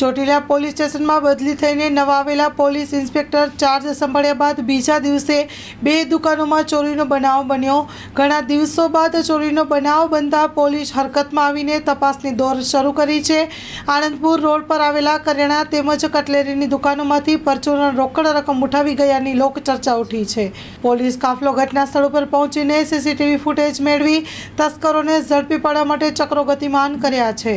Chotila police સ્ટેશનમાં બદલી થઈને નવા આવેલા પોલીસ ઇન્સ્પેક્ટર ચાર્જ સંભાળ્યા બાદ બીજા દિવસે બે દુકાનોમાં ચોરીનો બનાવ બન્યો. ઘણા દિવસો બાદ ચોરીનો બનાવ બનતા પોલીસ હરકતમાં આવીને તપાસની દોર શરૂ કરી છે. આણંદપુર રોડ પર આવેલા કરિયાણા તેમજ કટલેરીની દુકાનોમાંથી પરચુરણ રોકડ રકમ ઉઠાવી ગયાની લોકચર્ચા ઉઠી છે. પોલીસ કાફલો ઘટના સ્થળ ઉપર પહોંચીને સીસીટીવી ફૂટેજ મેળવી તસ્કરોને ઝડપી પાડવા માટે ચક્રો ગતિમાન કર્યા છે.